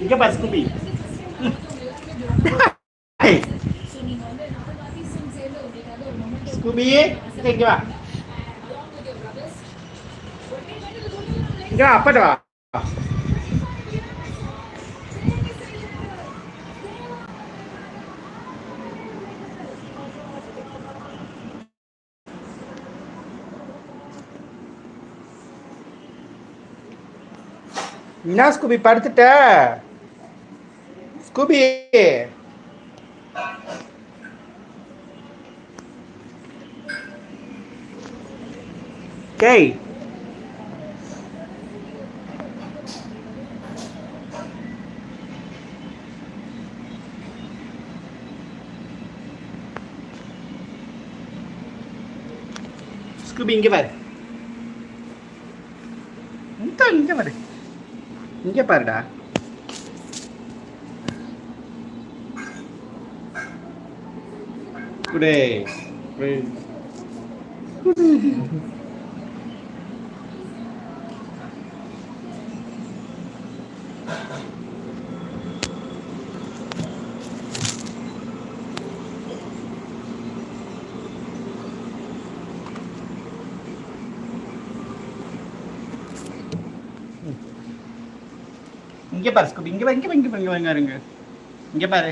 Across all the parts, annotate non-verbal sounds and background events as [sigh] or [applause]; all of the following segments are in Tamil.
இங்க பாரு ஸ்கூபி ஸ்கூபி இங்க வா இங்க வா அப்பாட்ட வா என்ன ஸ்கூபி படுத்துட்ட? ஸ்கூபி டேய் ஸ்கூபி இங்க பாரு. இந்த இங்க பாரு. இங்க பாருடா. குடே குடே. இங்க பாரு ஸ்கூபி. இங்க பாரு இங்க பாரு இங்க பாரு இங்க பாரு, பாருங்க. இங்க பாரு.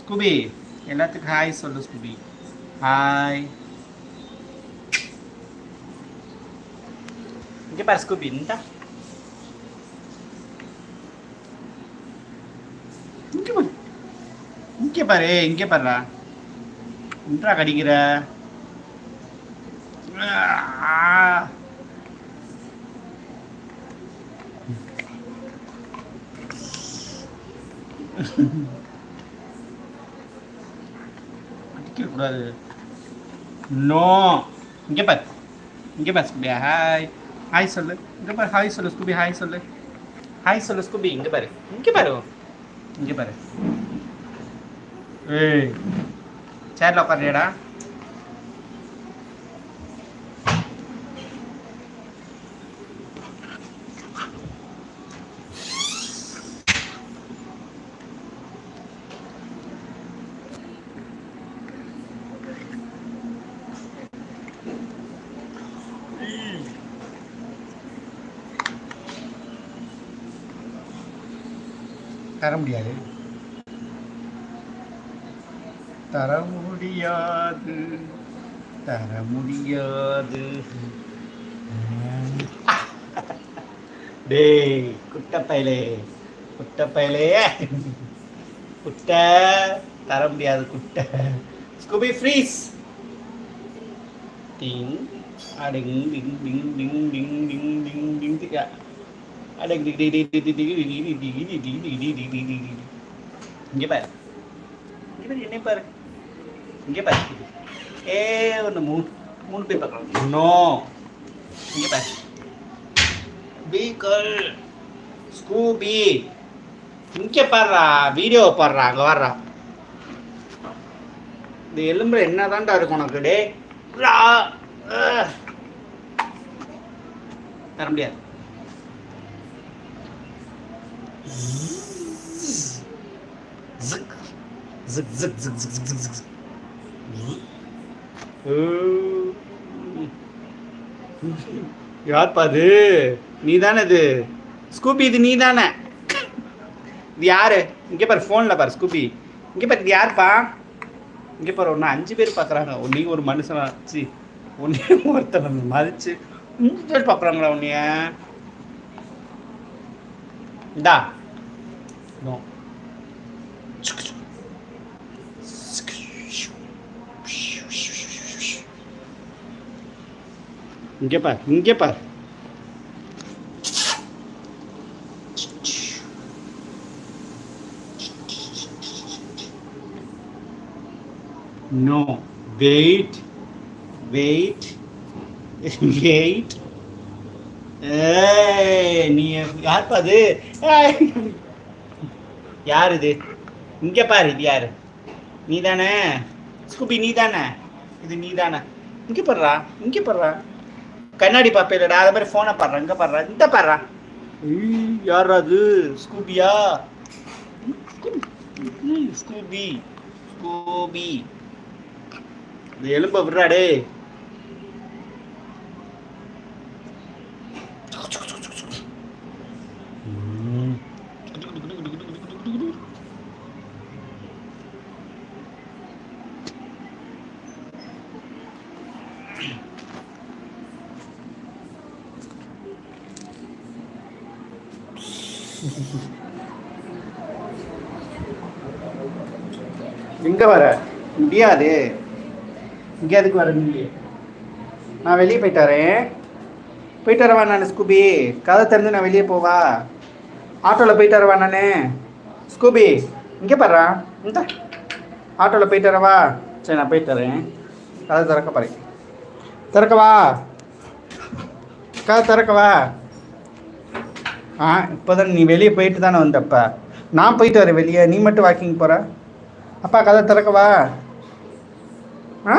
ஸ்கூபி. எல்லாத்துக்கும் ஹாய் சொல்லு ஸ்குபி ஹாய் இங்க பாரு ஸ்கூபி இந்த. இங்க பாரு. இங்கே பாரு இங்கே பாருடா. இன்றா கடிக்கிற. ஆ. கூடாது நோ இங்கே பார் இங்கே பார் ஸ்கூபி ஹாய் ஹாய் சொல்லு இங்கே பாரு ஹாய் சொல்லு ஸ்கூபி ஹாய் சொல்லு ஹாய் சொல்லு ஸ்கூபி இங்கே பாரு இங்கே பாரு இங்கே பாரு ஏய் சேர்ல உட்காருடா தர முடியாது தர முடியாது தர முடியாது டேய் குட்டப்பயலே குட்டப்பயலே குட்டை தர முடியாது குட்டை ஸ்கூபி ஃப்ரீஸ் டிங் அடிங் டிங் டிங் டிங் டிங் டிங் டிங் டிங் இங்கே பாரு இங்கே பாரு என்னை பாரு இங்கே பாரு ஏ ஒன்று மூணு மூணு பேர் பார்க்கலாம் நோ இங்கே பாரு பீக்கல் ஸ்கூபி இங்கே பாடுறா வீடியோ பாடுறா அங்கே வர்றா இந்த எலும்புல என்னதான்டா இருக்கும் உனக்கு டே அஹ். தர முடியாது Zık. Zık zık zık zık zık zık zık. ஓ. யார்ப்பா அது நீ தானே இது. ஸ்கூபி இது நீ தானே இது யாரு? இங்கே பாரு ஃபோனில் பாரு ஸ்கூபி. இங்கே பாரு இது யாருப்பா? இங்கே பாரு ஒன்று அஞ்சு பேர் பார்க்குறாங்க நீ ஒரு மனுஷன் ஆச்சு ஒன்னே ஒருத்தனை மதிச்சு அஞ்சு பேர் பார்க்குறாங்களா உன்னைய? இந்தா. இங்கே பார் இங்கே பார். நோ வெயிட் வெயிட் வெயிட் நீ யார் அது யார் இது? இங்கே பாரு இது யாரு? நீ தானே ஸ்கூபி நீ தானே இது நீ தானே இங்கே பாடுறா இங்கே பாடுறா கண்ணாடி பாப்பேலடா அதை மாதிரி ஃபோனை பாடுறா இங்கே பாடுறா இந்த பாடுறா ஏய், யார் அது? ஸ்கூபியா? ஸ்கூபி. ஸ்கூபி. இந்த எலும்ப விடுறாடே ம். எங்க வர. முடியாது. இங்க எதுக்கு வர நீ நான் வெளியே போயிட்டாரேன் போயிட்டு வரவா நான் ஸ்கூபி? கதை திறந்து நான் வெளியே போவா. ஆட்டோவில் போயிட்டு வரவா நான்? ஸ்கூபி இங்கே பாடுறா இந்த. ஆட்டோவில் போயிட்டு வரவா? சரி நான் போயிட்டு வரேன். கதை திறக்க பாரு திறக்கவா கதை திறக்கவா ஆ இப்போதான் நீ வெளியே போயிட்டு தானே வந்தப்ப? நான் போயிட்டு வரேன் வெளியே. நீ மட்டும் வாக்கிங் போகிற அப்பா கதை திறக்கவா ஆ?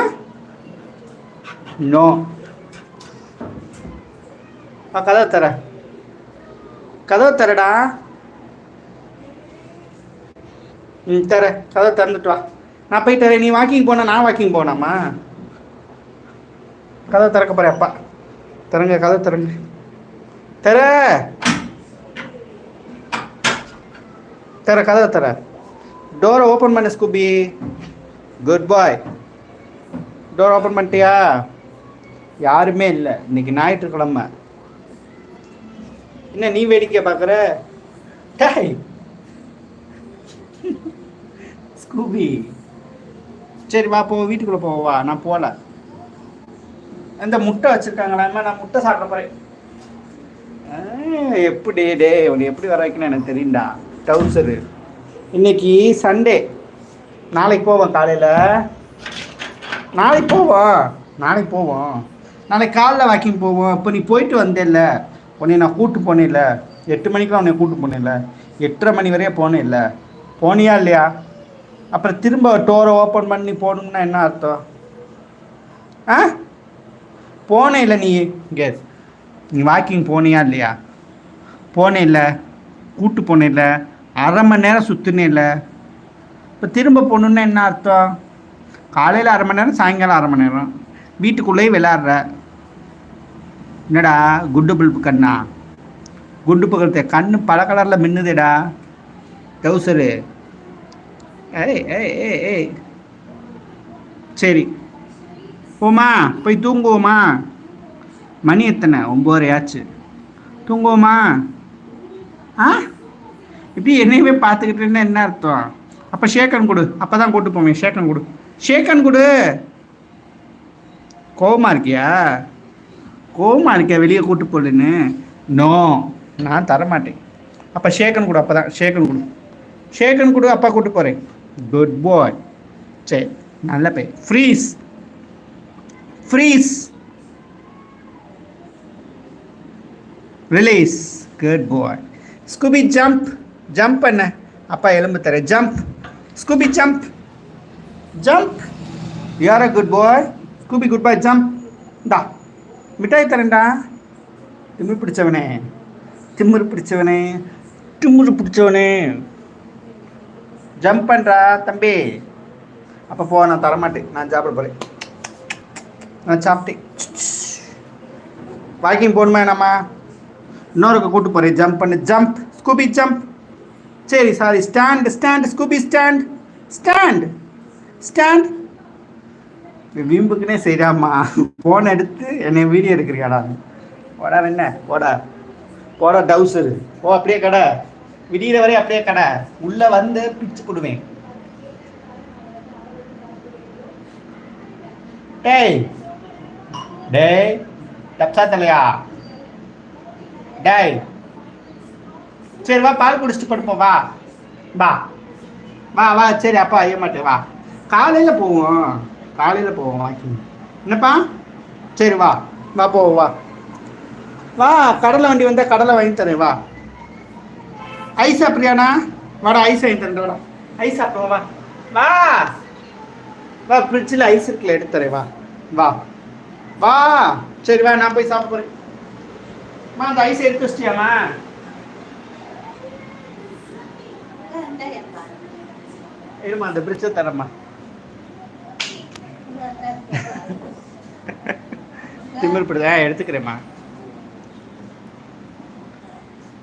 நோ அப்பா கதவை தர. கதவை தரடா. ம் தர. கதவை திறந்துட்டு வா. நான் போயிட்டு வரேன். நீ வாக்கிங் போனா நான் வாக்கிங் போனாமா? கதவை திறக்க போகிறேன் அப்பா. திறங்க கதவை திறங்க. தர. தர கதவை தர டோரை ஓப்பன் பண்ணு Scooby good boy door open பண்ணிட்டியா யாருமே இல்லை இன்னைக்கு ஞாயிற்றுக்கிழமை என்ன நீ வேடிக்கை பார்க்குற டாய் ஸ்கூபி சரி வா போ வீட்டுக்குள்ளே போவா நான் போகல இந்த முட்டை வச்சுருக்காங்களா நான் முட்டை சாப்பிட போகிறேன் எப்படி டே உன்னை எப்படி வர வைக்கணும் எனக்கு தெரியும்டா டவுசரு இன்னைக்கு சண்டே நாளைக்கு போவோம் காலையில். நாளைக்கு போவோம். நாளைக்கு போவோம். நாளைக்கு காலைல வாக்கிங் போவோம். இப்போ நீ போயிட்டு வந்தேல்ல. உன்னை நான் கூப்பிட்டு போனேன்ல எட்டு மணிக்கெலாம் உன்னை கூப்பிட்டு போனேன்ல எட்டரை மணி வரையும் இல்லை போனியா இல்லையா? அப்புறம் திரும்ப டோரை ஓப்பன் பண்ணி போகணும்னா என்ன அர்த்தம்? ஆ? போனே இல்லை நீ. இங்கே நீ வாக்கிங் போனியா இல்லையா? போனே இல்லை கூட்டு போனே இல்லை அரை மணி நேரம் சுற்றுனே இல்லை. இப்போ திரும்ப போகணுன்னா என்ன அர்த்தம்? காலையில் அரை மணி நேரம் சாயங்காலம் அரை மணி நேரம். வீட்டுக்குள்ளேயே விளாட்ற என்னடா குண்டு பல்பு கண்ணா? குண்டு பக்கத்து கண் பல கலரில் மின்னுதேடா. டவுசரு ஏய் ஏய் ஏய் ஏய். சரி. போமா போய் தூங்குவோமா மணி எத்தனை? ஒம்பது ஆச்சு தூங்குவோமா ஆ? இப்படி என்னையுமே பார்த்துக்கிட்டு இருந்தா என்ன அர்த்தம்? அப்போ ஷேக்கன் கொடு. அப்போ தான் கூட்டு போவேன். ஷேக்கன் கொடு. ஷேக்கன் கொடு. கோவமாக இருக்கியா? கோவமாக இருக்கியா? வெளியே கூட்டு போடுன்னு நோ. நான் தரமாட்டேன். அப்போ ஷேக்கன் கொடு. அப்போ தான் ஷேக்கன் கொடு. ஷேக்கன் கொடு. அப்பா கூட்டு போகிறேன் குட் பாய் சரி. நல்ல பே freeze freeze release good boy Scooby jump jump பண்ண அப்பா எலும்பு தர. ஜம்ப் ஸ்கூபி ஜம்ப் ஜம்ப் யார் அ good boy Scooby good boy jump இந்தா. மிட்டாய் தரேன்டா. திமிர் பிடிச்சவனே. திமிர் பிடிச்சவனே. திமிர் பிடிச்சவனே. ஜம்ப் பண்ணுறா தம்பி. அப்போ போ நான் தரமாட்டேன். நான் சாப்பிட போகிறேன் நான் சாப்பிட்டேன். வாக்கிங் போகணுமா என்னம்மா? இன்னொருக்கு கூட்டு போகிறேன் ஜம்ப் பண்ணு. ஜம்ப் ஸ்கூபி ஜம்ப் சரி sorry stand stand Scooby stand stand stand வீம்புக்குனே செய்கிறாம்மா ஃபோன் எடுத்து என்னை வீடியோ எடுக்கிறியாடா? போடா என்ன போடா. போடா டவுசரு ஓ அப்படியே கடை. விடியிற வரை அப்படியே கடை. உள்ளே வந்து பிச்சு போடுவேன். டேய். டேய். தப்சா தலையா? டேய். சரி வா பால் குடிச்சிட்டு படுப்போம் வா. வா. வா வா சரி அப்பா ஐய மாட்டேன் வா. காலையில் போவோம். காலையில் போவோம் வாக்கிங். என்னப்பா? சரி வா. வா போவோம் வா. வா கடலை வண்டி வந்தால் கடலை வாங்கி தரேன் வா. ஐஸ் பிரியாணா வாடா ஐஸ் வாங்கி தரேன் வாடா. ஐஸ் சாப்பிடுவோம் வா. வா. வா ஃப்ரிட்ஜில் ஐஸ் இருக்குல்ல எடுத்து தரேன் வா. வா. வா. சரி வா நான் போய் சாப்பிட போகிறேன் அந்த ஐஸ் எடுத்து வச்சிட்டியாம்மா? இருமா அந்த பிரிட்ஜை தரம்மா. திமிர் பிடிச்சா எடுத்துக்கிறேம்மா.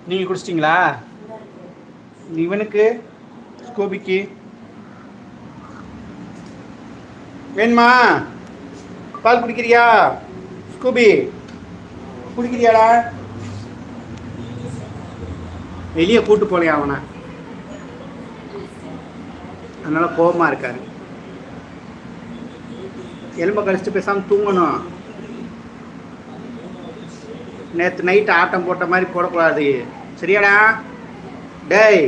நீங்க குடிச்சிட்டிங்களா? இவனுக்கு ஸ்கோபிக்கு வேணுமா? பால் குடிக்கிறியா? ஸ்கூபி குடிக்கிறியாடா? வெளியே கூட்டு போலையா அவனை? அதனால கோபமா இருக்காரு. எலும்பை கழிச்சிட்டு பேசாமல் தூங்கணும். நேற்று நைட் ஆட்டம் போட்ட மாதிரி போடக்கூடாது. சரியாடா? டேய்.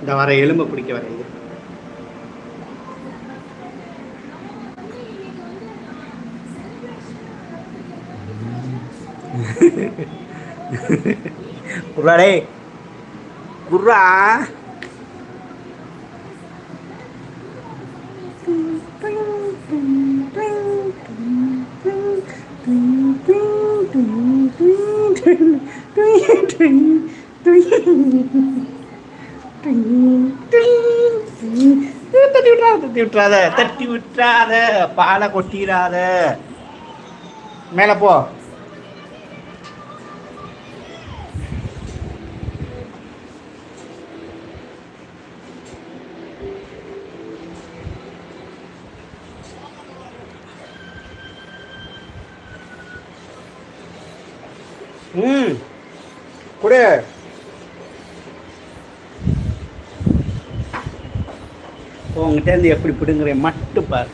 இந்த வர எலும்பை பிடிக்க வர இது. [laughs] குர்ரா டேய். குர்ரா. தட்டி விட்றாத தட்டி விட்றாத தட்டி விட்றாத பாலை கொட்டிடாத மேலே போ ம் கொடு உங்ககிட்ட இருந்து எப்படி பிடுங்குறேன் மட்டும் பாரு.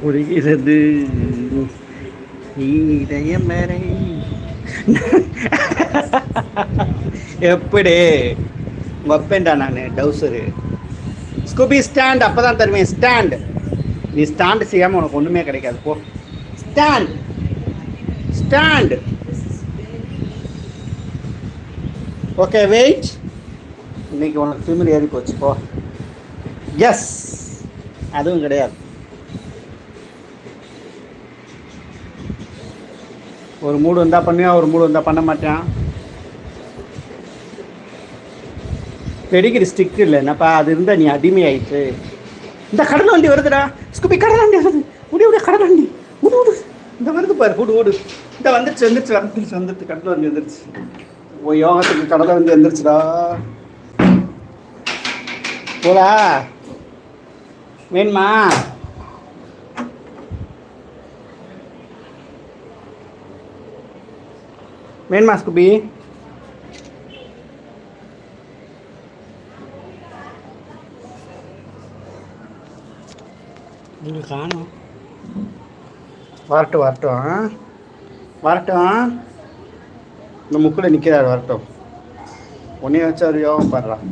புரிகிறது இதயம் வரை. [laughs] எப்படி? வைப்பேன்டா நான் டவுசரு. ஸ்கூபி ஸ்டாண்ட் அப்போ தான் தருவேன். ஸ்டாண்ட் நீ ஸ்டாண்டு செய்யாமல் உனக்கு ஒன்றுமே கிடைக்காது. போ. ஸ்டாண்ட் ஸ்டாண்ட் ஓகே வெயிட் இன்னைக்கு உனக்கு திமிர் ஏறி போச்சு போ. எஸ் அதுவும் கிடையாது. ஒரு மூடு வந்தால் பண்ணுவேன் ஒரு மூடு வந்தால் பண்ண மாட்டேன் பெடிகிரி ஸ்டிக் இல்லை என்னப்பா அது இருந்தால் நீ அடிமையாயிட்டு. இந்த கடல் வண்டி வருதுடா. ஸ்கூபி கடல் வண்டி வருது. உடி உடைய கடல் வண்டி. உடு உடு. இந்த வருது பாரு ஓடு ஓடு இந்த வந்துருச்சு வந்துருச்சு வந்துருச்சு வந்துருச்சு கடல் வண்டி வந்துருச்சு. ஓ யோகத்துக்கு கடலை வந்து வந்துருச்சுடா. போலா வேணுமா? வேணுமா ஸ்கூபி? நீங்கள் காணும். வரட்டும் வரட்டும் ஆ? வரட்டும் இந்த முக்கில் நிற்கிறார் வரட்டும். உன்னைய வச்சு அவர் யோகம் பாடுறான்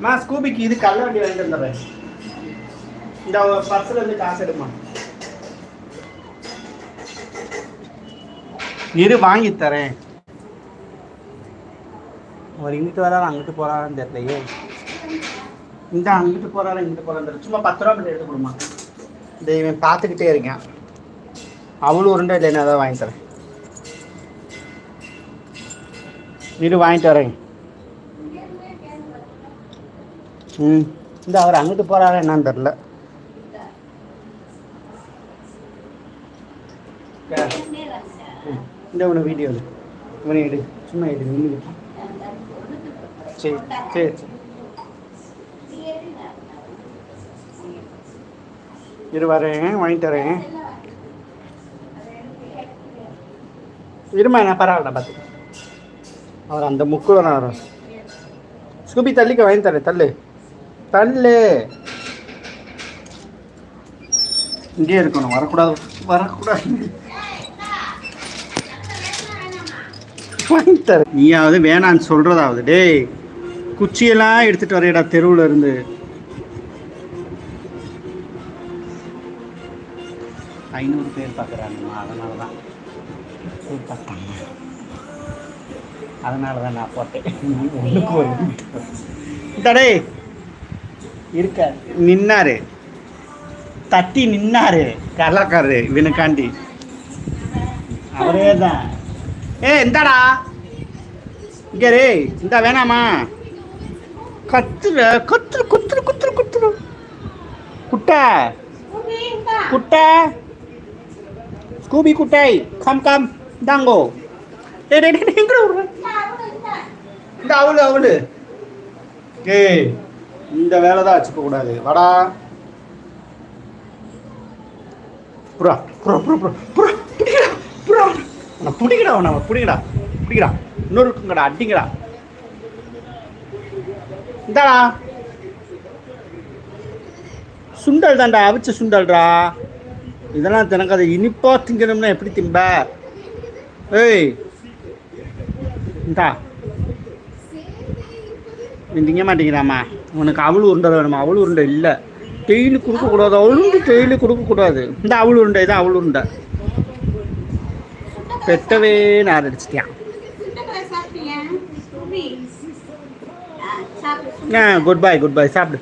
மா ஸ்கூபிக்கு இது கள்ள வண்டி வாங்கிட்டு வந்துடுறேன். இந்த பர்ஸில் இருந்து காசு எடுமா? இரு வாங்கி தரேன். அவர் இங்கிட்டு வராரு அங்கிட்டு போறாருன்னு தெரியலையே. இந்த அங்கிட்டு போறாரு இங்கிட்டு போறாரு சும்மா பத்து ரூபா மட்டும் எடுத்து கொடுமா. இந்த இவன் பார்த்துக்கிட்டே இருக்கேன். அவளும் உருண்டை இல்லைன்னா அதான் வாங்கி தரேன். இரு வாங்கிட்டு வரேன். ம். இந்த அவர் அங்கிட்டு போறாரா என்னன்னு தெரில ம், இந்த உன வீடியோ இவனை எடு சும்மா எடு நின்று சரி சரி. இரு வரேன். வாங்கி தரேன் இருமா நான் பரவாயில்ல பார்த்து அவர் அந்த முக்குல நான் வரும் ஸ்கூபி தள்ளிக்க வாங்கி தரேன். தள்ளு. தள்ளு. இங்கே இருக்கணும். வரக்கூடாது. வரக்கூடாது. வாங்கி தர நீயாவது வேணான்னு சொல்றதாவது. டேய் குச்சியெல்லாம் எடுத்துட்டு வரையடா தெருவுல இருந்து. ஐநூறு பேர் பார்க்குறாங்கம்மா அதனால தான் பார்த்தாங்க அதனால தான் நான் போட்டேன். ஒன்றுக்கு ஒரு தடே இருக்க. நின்னாரு. தட்டி நின்னாரு. கலாக்காரரு இவனுக்காண்டி அவரே தான் ஏ இந்தாடா. இங்கே ரே இந்த வேணாமா? கத்துற கத்துரு குத்துரு குத்துரு குத்துரு. குட்டை. குட்டை. ஸ்கூபி குட்டை. Come come. தாங்கோ ஏ டே டே இந்த அவளு அவளு. ஏய் இந்த வேலை தான் வச்சுக்க கூடாது. வாடா. புறா புறா புறா புறா புறா. அவனை பிடிக்கடா அவனை பிடிக்கடா பிடிக்கடா. இன்னொரு இருக்குங்கடா அடிங்கடா. இந்தாடா. சுண்டல் தான்டா அவிச்ச சுண்டல்டா. இதெல்லாம் தினக்கு அதை இனிப்பா திங்கணும்னா எப்படி திம்ப? ஏய் இந்தா. நீ திங்க மாட்டேங்கிறாம்மா. உனக்கு அவள் உருண்டை வேணுமா? அவள் உருண்டை இல்லை. டெய்லி கொடுக்கக்கூடாது. அவளும் டெய்லி கொடுக்கக்கூடாது. இந்த அவள் உருண்டை இதான் அவள் உருண்டை. பெட்டவே நான் அடிச்சிட்டியான் ஆ குட் பை குட் பை சாப்பிடு.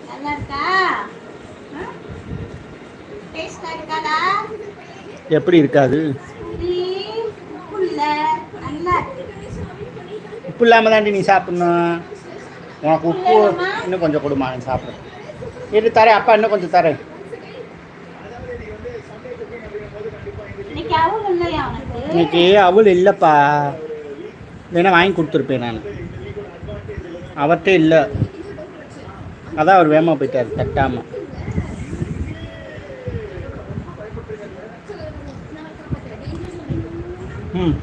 எப்படி இருக்காது? உப்பு இல்லாமல் தாண்டி நீ சாப்பிடணும் உனக்கு உப்பு இன்னும் கொஞ்சம் கொடுமா நீ சாப்பிடு. இரு தரேன் அப்பா இன்னும் கொஞ்சம் தரேன். இன்னைக்கு அவள் இல்லைப்பா. வேணால் வாங்கி கொடுத்துருப்பேன் நான். அவர்கிட்ட இல்லை. அதான் அவர் வேகமாக போயிட்டார் தட்டாமல் ம்.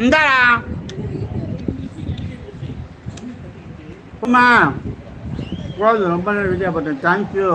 இந்தாடா. அம்மா. போதும் ரொம்ப நேரம் வீடியோ பார்த்தேன் தேங்க்யூ